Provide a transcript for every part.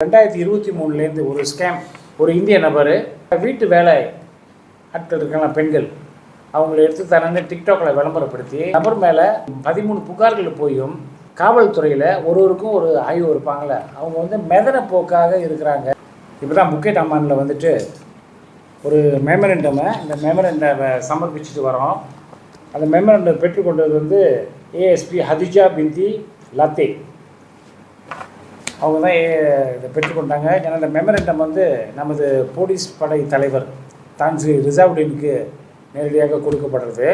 ரெண்டாயிரத்தி இருபத்தி மூணுலேருந்து ஒரு ஸ்கேம் ஒரு இந்திய நபர் வீட்டு வேலை ஆட்கள் இருக்கலாம் பெண்கள் அவங்கள எடுத்து தனது டிக்டாக்ல விளம்பரப்படுத்தி நபர் மேலே பதிமூணு புகார்கள் போயும் காவல்துறையில் ஒருவருக்கும் ஒரு ஆய்வு இருப்பாங்களே அவங்க வந்து மெதன போக்காக இருக்கிறாங்க. இப்போ தான் முகேட் அம்மானில் வந்துட்டு ஒரு மெமரண்டமை இந்த மெமரண்டமை சமர்ப்பிச்சுட்டு வரோம் அந்த மெமரண்டம் பெற்றுக்கொண்டது வந்து ஏஎஸ்பி ஹதிஜா பிந்தி லத்தே. அவங்க தான் ஏ- இதை பெற்றுக்கொண்டாங்க. ஏன்னா இந்த மெமரண்டம் வந்து நமது போலீஸ் படை தலைவர் தான்ஸ்ரீ ரிசாவுடீனுக்கு நேரடியாக கொடுக்கப்படுறது.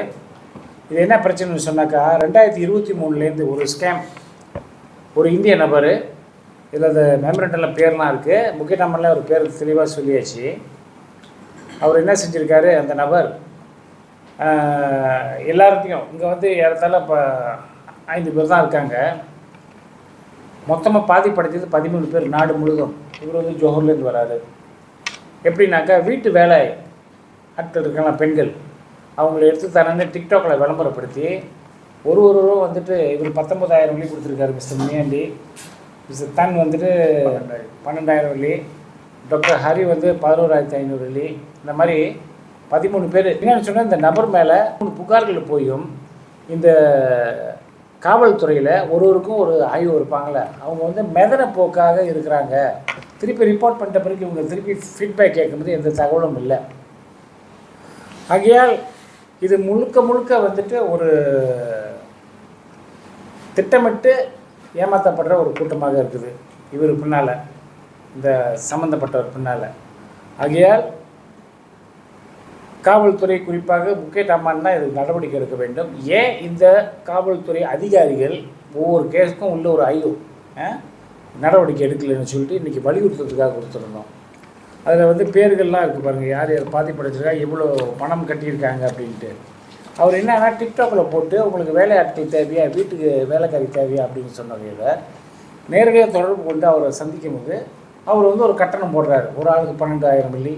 இது என்ன பிரச்சனைன்னு சொன்னாக்கா ரெண்டாயிரத்தி இருபத்தி மூணுலேருந்து ஒரு ஸ்கேம் ஒரு இந்திய நபர் இதில் அந்த மெமரண்டமில் பேர்லாம் இருக்குது முக்கிய நம்பரில் ஒரு பேர் தெளிவாக சொல்லியாச்சு. அவர் என்ன செஞ்சுருக்காரு அந்த நபர் ஆஹ், எல்லார்த்தையும் இங்கே வந்து ஏறத்தாழ இப்போ ஐந்து பேர் தான் இருக்காங்க. மொத்தமாக பாதிப்படைஞ்சது பதிமூணு பேர் நாடு முழுதும் இவர் வந்து ஜோஹர்லேருந்து வராரு. எப்படின்னாக்கா வீட்டு வேலை ஆட்கள் இருக்கலாம் பெண்கள். அவங்கள எடுத்து தரந்து டிக்டாக்கில் விளம்பரப்படுத்தி ஒரு ஒருவரும் வந்துட்டு இவர் பத்தொம்பதாயிரம் வெள்ளி கொடுத்துருக்காரு மிஸ்டர் முனியாண்டி. மிஸ்டர் தன் வந்துட்டு பன்னெண்டாயிரம் வெள்ளி. டாக்டர் ஹரி வந்து பதினோராயிரத்தி ஐநூறு வெள்ளி. இந்த மாதிரி பதிமூணு பேர். என்னன்னு சொன்னால் இந்த நபர் மேலே மூணு புகார்கள் போயும் இந்த காவல்துறையில் ஒருவருக்கும் ஒரு ஆய்வு இருப்பாங்களே அவங்க வந்து மெதன போக்காக இருக்கிறாங்க. திருப்பி ரிப்போர்ட் பண்ணிட்ட பிறகு இவங்க திருப்பி ஃபீட்பேக் கேட்கும்போது எந்த தகவலும் இல்லை. ஆகையால் இது முழுக்க முழுக்க வந்துட்டு ஒரு திட்டமிட்டு ஏமாற்றப்படுற ஒரு கூட்டமாக இருக்குது. இவர் பின்னால் இந்த சம்மந்தப்பட்டவர் பின்னால். ஆகையால் காவல்துறை குறிப்பாக முக்கேட் அம்மான் தான் இதுக்கு நடவடிக்கை எடுக்க வேண்டும். ஏன் இந்த காவல்துறை அதிகாரிகள் ஒவ்வொரு கேஸுக்கும் உள்ள ஒரு ஐயோ நடவடிக்கை எடுக்கலைன்னு சொல்லிட்டு இன்றைக்கி வலியுறுத்துறதுக்காக கொடுத்துருந்தோம். அதில் வந்து பேர்கள்லாம் இருக்குது பாருங்கள் யார் யார் பாதிப்படைச்சிருக்கா எவ்வளோ பணம் கட்டியிருக்காங்க அப்படின்ட்டு. அவர் என்னன்னா டிக்டாக்கில் போட்டு உங்களுக்கு வேலையாட்கள் தேவையா வீட்டுக்கு வேலைக்காரி தேவையா அப்படின்னு சொன்ன வகையில் நேரடியாக தொடர்பு கொண்டு அவரை சந்திக்கும் போது அவர் வந்து ஒரு கட்டணம் போடுறாரு. ஒரு ஆளுக்கு பன்னெண்டாயிரம் மில்லி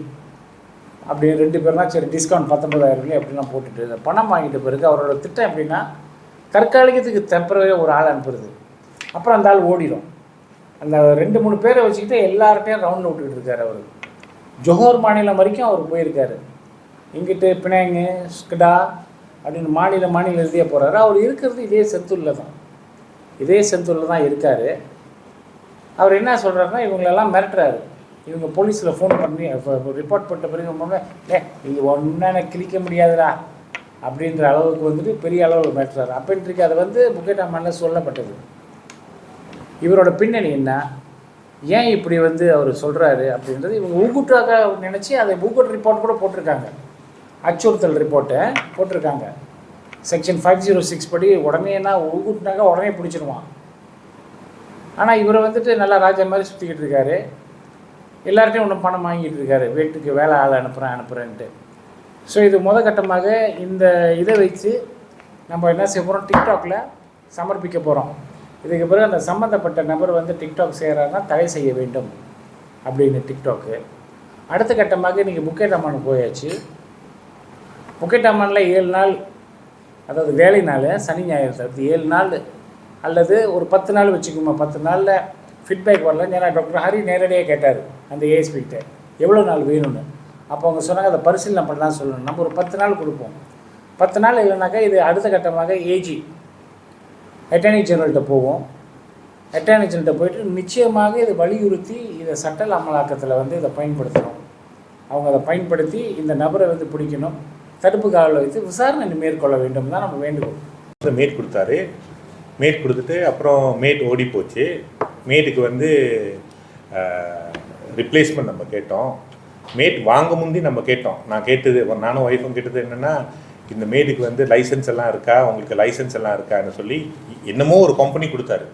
அப்படி ரெண்டு பேர்னா சரி டிஸ்கவுண்ட் பத்தொன்பதாயிரம் ரூபாய் அப்படிலாம் போட்டுட்டு இந்த பணம் வாங்கிட்ட பிறகு அவரோட திட்டம் எப்படின்னா தற்காலிகத்துக்கு டெம்பரரியாக ஒரு ஆள் அனுப்புறது. அப்புறம் அந்த ஆள் ஓடிடும் அந்த ரெண்டு மூணு பேரை வச்சுக்கிட்டு எல்லார்ட்டையும் ரவுண்டில் விட்டுக்கிட்டு இருக்காரு அவர். ஜோஹர் மாநிலம் வரைக்கும் அவர் போயிருக்காரு. இங்கிட்டு பினாங்கு ஸ்கிடா அப்படின்னு மாநில மாநில ரீதியாக போகிறாரு அவர் இருக்கிறது இதே செந்தூரில் தான். இதே செந்தூரில் தான் இருக்கார். அவர் என்ன சொல்கிறாருன்னா இவங்களெல்லாம் மிரட்டுறாரு. இவங்க போலீஸில் ஃபோன் பண்ணி ரிப்போர்ட் பண்ணிட்ட பிறகு போன ஏ இது ஒன்றை கிழிக்க முடியாதுடா அப்படின்ற அளவுக்கு வந்துட்டு பெரிய அளவில் மிரட்டுறாரு. அப்படின்ட்டு அதை வந்து முகேட் அம்மானில் சொல்லப்பட்டது. இவரோட பின்னணி என்ன? ஏன் இப்படி வந்து அவர் சொல்கிறாரு அப்படின்றது இவங்க ஊக்குட்டாக நினச்சி அதை ஊக்குட் ரிப்போர்ட் கூட போட்டிருக்காங்க. அச்சுறுத்தல் ரிப்போர்ட்டை போட்டிருக்காங்க. செக்ஷன் ஃபைவ் ஜீரோ சிக்ஸ் படி உடனே என்ன உடனே பிடிச்சிருவான். ஆனால் இவரை வந்துட்டு நல்லா ராஜா மாதிரி சுற்றிக்கிட்டு இருக்காரு. எல்லார்ட்டையும் ஒன்றும் பணம் வாங்கிட்டு இருக்காரு. வீட்டுக்கு வேலை ஆள் அனுப்புகிறேன் அனுப்புகிறேன்ட்டு ஸோ இது முத கட்டமாக இந்த இதை வச்சு நம்ம என்ன செய்ய போகிறோம் டிக்டாக்ல சமர்ப்பிக்க போகிறோம் இதுக்கு பிறகு அந்த சம்மந்தப்பட்ட நபர் வந்து டிக்டாக் செய்கிறாருன்னா தடை செய்ய வேண்டும் அப்படின்னு டிக்டாக்கு அடுத்த கட்டமாக இன்றைக்கி புக்கெட் அம்மன் போயாச்சு. புக்கெட் அம்மானில் ஏழு நாள் அதாவது வேலை நாள் சனி ஞாயிறு தவிர்த்து ஏழு நாள் அல்லது ஒரு பத்து நாள் வச்சுக்கோமா பத்து நாளில் ஃபீட்பேக் வரல. ஏன்னா டாக்டர் ஹரி நேரடியாக கேட்டார் அந்த ஏஎஸ்பிகிட்ட எவ்வளோ நாள் வேணும்னு. அப்போ அவங்க சொன்னாங்க அதை பரிசீலனை பண்ணலாம் சொல்லணும். நம்ம ஒரு பத்து நாள் கொடுப்போம். பத்து நாள் இல்லைனாக்கா இது அடுத்த கட்டமாக ஏஜி அட்டர்னி ஜெனரல்கிட்ட போவோம். அட்டர்னி ஜெனரல்கிட்ட போயிட்டு நிச்சயமாக இதை வலியுறுத்தி இதை சட்டல் அமலாக்கத்தில் வந்து இதை பயன்படுத்தணும். அவங்க அதை பயன்படுத்தி இந்த நபரை வந்து பிடிக்கணும். தடுப்பு காவலில் வைத்து விசாரணை மேற்கொள்ள வேண்டும் தான் நம்ம வேண்டுகோள். மேட் கொடுத்தாரு மேட் கொடுத்துட்டு அப்புறம் மேட் ஓடி போச்சு. மேட்டுக்கு வந்து ரிப்ளேஸ்மெண்ட் நம்ம கேட்டோம். மேட் வாங்க முந்தி நம்ம கேட்டோம். நான் கேட்டது நானும் ஒய்ஃபும் கேட்டது என்னென்னா இந்த மேட்டுக்கு வந்து லைசன்ஸ் எல்லாம் இருக்கா? உங்களுக்கு லைசன்ஸ் எல்லாம் இருக்கான்னு சொல்லி என்னமோ ஒரு கம்பெனி கொடுத்தாரு.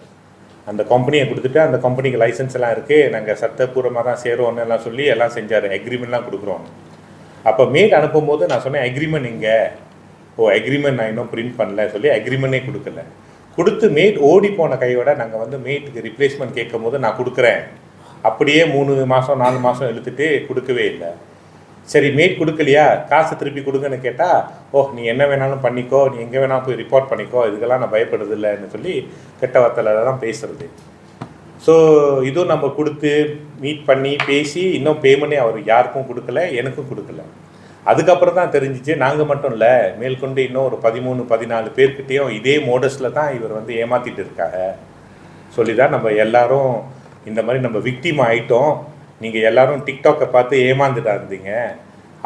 அந்த கம்பெனியை கொடுத்துட்டு அந்த கம்பெனிக்கு லைசன்ஸ் எல்லாம் இருக்குது நாங்கள் சட்டப்பூர்வமாக தான் சேரோன்னு எல்லாம் சொல்லி எல்லாம் செஞ்சார். அக்ரிமெண்ட்லாம் கொடுக்குறோம். அப்போ மேட் அனுப்பும்போது நான் சொன்னேன் அக்ரிமெண்ட் இங்கே. ஓ அக்ரிமெண்ட் நான் இன்னும் பிரிண்ட் பண்ணல. சொல்லி அக்ரிமெண்ட்டே கொடுக்கல. கொடுத்து மேட் ஓடி போன கையோட நாங்கள் வந்து மேட்டுக்கு ரிப்ளேஸ்மெண்ட் கேட்கும் போது நான் கொடுக்குறேன். அப்படியே மூணு மாதம் நாலு மாதம் இழுத்துட்டு கொடுக்கவே இல்லை. சரி மேட் கொடுக்கலையா? காசு திருப்பி கொடுங்கன்னு கேட்டால் ஓ நீ என்ன வேணாலும் பண்ணிக்கோ நீ எங்கே வேணாலும் போய் ரிப்போர்ட் பண்ணிக்கோ இதுக்கெல்லாம் நான் பயப்படுது இல்லைன்னு சொல்லி கெட்ட வார்த்தையில் தான் பேசுறது. ஸோ இதுவும் நம்ம கொடுத்து மீட் பண்ணி பேசி இன்னும் பேமெண்ட்டே அவர் யாருக்கும் கொடுக்கல எனக்கும் கொடுக்கல. அதுக்கப்புறம் தான் தெரிஞ்சிச்சு. நாங்கள் மட்டும் இல்லை மேற்கொண்டு இன்னும் ஒரு பதிமூணு பதினாலு பேர்கிட்டையும் இதே மோடஸில் தான் இவர் வந்து ஏமாற்றிட்டு இருக்காங்க. சொல்லி தான் நம்ம எல்லாரும் இந்த மாதிரி நம்ம விக்டிம் ஆகிட்டோம் நீங்கள் எல்லாரும் டிக்டாக்கை பார்த்து ஏமாந்துட்டா இருந்தீங்க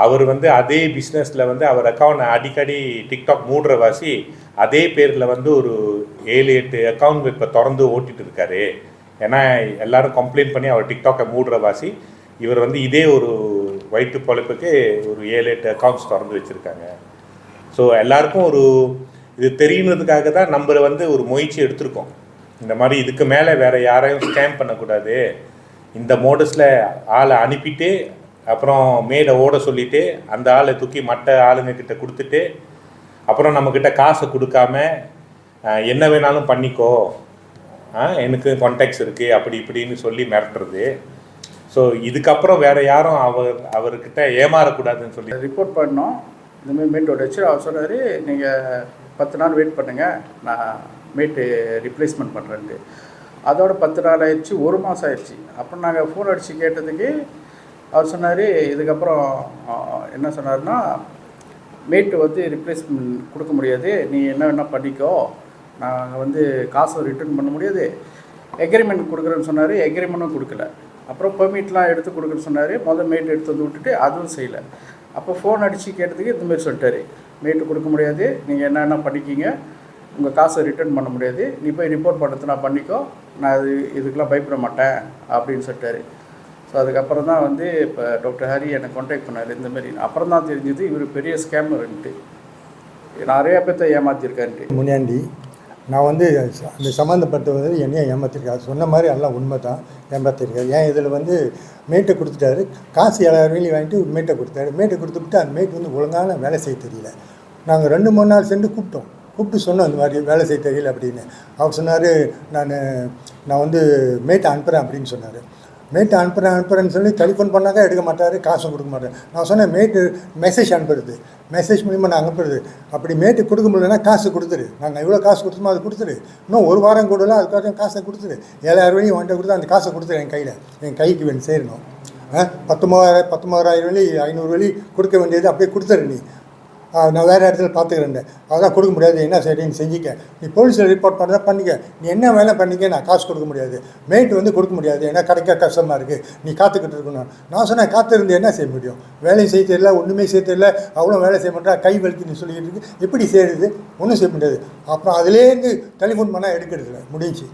அவர் வந்து அதே பிஸ்னஸில் வந்து அவர் அக்கௌண்ட் அடிக்கடி டிக்டாக் மூடுற வாசி அதே பேரில் வந்து ஒரு ஏழு எட்டு அக்கௌண்ட் இப்போ திறந்து ஓட்டிகிட்டு இருக்காரு. ஏன்னா எல்லாரும் கம்ப்ளைண்ட் பண்ணி அவர் டிக்டாக்கை மூடுற வாசி இவர் வந்து இதே ஒரு வயிற்று பழப்புக்கு ஒரு ஏழு எட்டு அக்கௌண்ட்ஸ் திறந்து வச்சுருக்காங்க. ஸோ எல்லாருக்கும் ஒரு இது தெரியணுன்றதுக்காக தான் நம்ம வந்து ஒரு முயற்சி எடுத்திருக்கோம். இந்த மாதிரி இதுக்கு மேலே வேறு யாரையும் ஸ்கேம் பண்ணக்கூடாது. இந்த மோடஸில் ஆளை அனுப்பிட்டு அப்புறம் மேலே ஓட சொல்லிட்டு அந்த ஆளை தூக்கி மற்ற ஆளுங்கக்கிட்ட கொடுத்துட்டு அப்புறம் நம்மக்கிட்ட காசை கொடுக்காம என்ன வேணாலும் பண்ணிக்கோ. எனக்கு கான்டாக்ட்ஸ் இருக்குது அப்படி இப்படின்னு சொல்லி மிரட்டுறது. ஸோ இதுக்கப்புறம் வேற யாரும் அவர் அவர்கிட்ட ஏமாறக்கூடாதுன்னு சொல்லி ரிப்போர்ட் பண்ணோம். இந்தமாதிரி மீட் வச்சு அவர் சொன்னார் நீங்கள் பத்து நாள் வெயிட் பண்ணுங்கள் நான் மீட்டு ரிப்ளேஸ்மெண்ட் பண்ணுறேன்ட்டு அதோட பத்து நாள் ஆயிடுச்சு ஒரு மாதம் ஆயிடுச்சு. அப்புறம் நாங்கள் ஃபோன் அடித்து கேட்டதுக்கு அவர் சொன்னார் இதுக்கப்புறம் என்ன சொன்னார்னா மீட்டு வந்து ரிப்ளேஸ்மெண்ட் கொடுக்க முடியாது. நீ என்ன வேணால் பண்ணிக்கோ. நாங்கள் வந்து காசை ரிட்டர்ன் பண்ண முடியாது. எக்ரிமெண்ட் கொடுக்குறேன்னு சொன்னார். எக்ரிமெண்ட்டும் கொடுக்கல. அப்புறம் பெர்மிட்லாம் எடுத்து கொடுக்குன்னு சொன்னார். முதல் மேட் எடுத்து வந்து விட்டுட்டு அதுவும் செய்யலை. அப்போ ஃபோன் அடித்து கேட்டதுக்கு இந்தமாரி சொல்லிட்டாரு. மேட்டு கொடுக்க முடியாது. நீங்கள் என்னென்ன பண்ணிக்கிங்க. உங்கள் காசை ரிட்டர்ன் பண்ண முடியாது. நீ போய் ரிப்போர்ட் பண்ணுறது நான் பண்ணிக்கோ. நான் இது இதுக்கெலாம் பயப்பட மாட்டேன் அப்படின்னு சொல்லிட்டாரு. ஸோ அதுக்கப்புறம் தான் வந்து இப்போ டாக்டர் ஹரி என்னை காண்டாக்ட் பண்ணார். இந்தமாரி அப்புறம் தான் தெரிஞ்சது இவர் பெரிய ஸ்கேமர்ன்ட்டு நிறைய பேர்த்த ஏமாற்றிருக்காருன்ட்டு முனியாண்டி நான் வந்து அந்த சம்மந்தப்பட்டவர் என்னையும் ஏமாத்திருக்காரு சொன்ன மாதிரி எல்லாம் உண்மை தான் ஏமாத்திருக்காரு ஏன் இதில் வந்து மேட்டை கொடுத்துட்டாரு. காசு ஏழாயிரம் வேலி வாங்கிட்டு மேட்டை கொடுத்தாரு. மேட்டை கொடுத்துட்டு அந்த மேட் வந்து ஒழுங்கான வேலை செய்ய தெரியல. நாங்கள் ரெண்டு மூணு நாள் சென்று கூப்பிட்டோம். கூப்பிட்டு சொன்னோம் இந்த மாதிரி வேலை செய்ய தெரியல அப்படின்னு. அவர் சொன்னார் நான் நான் வந்து மேட்டை அனுப்புகிறேன் அப்படின்னு சொன்னார். மேட்டு அனுப்புகிறேன் அனுப்புகிறேன்னு சொல்லி டெலிஃபோன் பண்ணாங்க எடுக்க மாட்டார் காசும் கொடுக்க மாட்டார். நான் சொன்னேன் மேட்டு மெசேஜ் அனுப்புறது. மெசேஜ் மூலிமா நான் அனுப்புறது. அப்படி மேட்டு கொடுக்க முடியலன்னா காசு கொடுத்துரு. நாங்கள் எவ்வளோ காசு கொடுத்தோமோ அது கொடுத்துரு. இன்னும் ஒரு வாரம் கூடல அதுக்காக காசை கொடுத்துரு. ஏழாயிரம் ரூபாயும் வந்துட்டு கொடுத்து அந்த காசை கொடுத்துரு என் கையில். என் கைக்கு வேணும் சேரணும். ஆ? பத்தொம்பதாயிரம் பத்தொம்பதாயிரம் வழி ஐநூறு வழி கொடுக்க வேண்டியது அப்படியே கொடுத்துரு நீ. நான் வேறு இடத்துல பார்த்துக்கிறேன் அதெல்லாம் கொடுக்க முடியாது. என்ன சரின்னு செஞ்சிக்க. நீ போலீஸில் ரிப்போர்ட் பண்ணுறதா பண்ணிக்க. நீ என்ன வேலை பண்ணிக்க நான் காசு கொடுக்க முடியாது. மேட் வந்து கொடுக்க முடியாது. ஏன்னா கிடைக்க கஷ்டமாக இருக்குது நீ காத்துக்கிட்டு இருக்கணும். நான் சொன்னேன் காத்திருந்து என்ன செய்ய முடியும்? வேலையும் செய்ய தெரியல ஒன்றுமே செய்ய தெரியல. அவ்வளோ வேலை செய்ய மாட்டா. கை வலிக்குன்னு சொல்லிக்கிட்டு இருக்கு. எப்படி செய்யுது ஒன்றும் செய்ய முடியாது. அப்புறம் அதுலேருந்து டெலிஃபோன் பண்ணால் எடுக்கிறது இல்லை முடிஞ்சு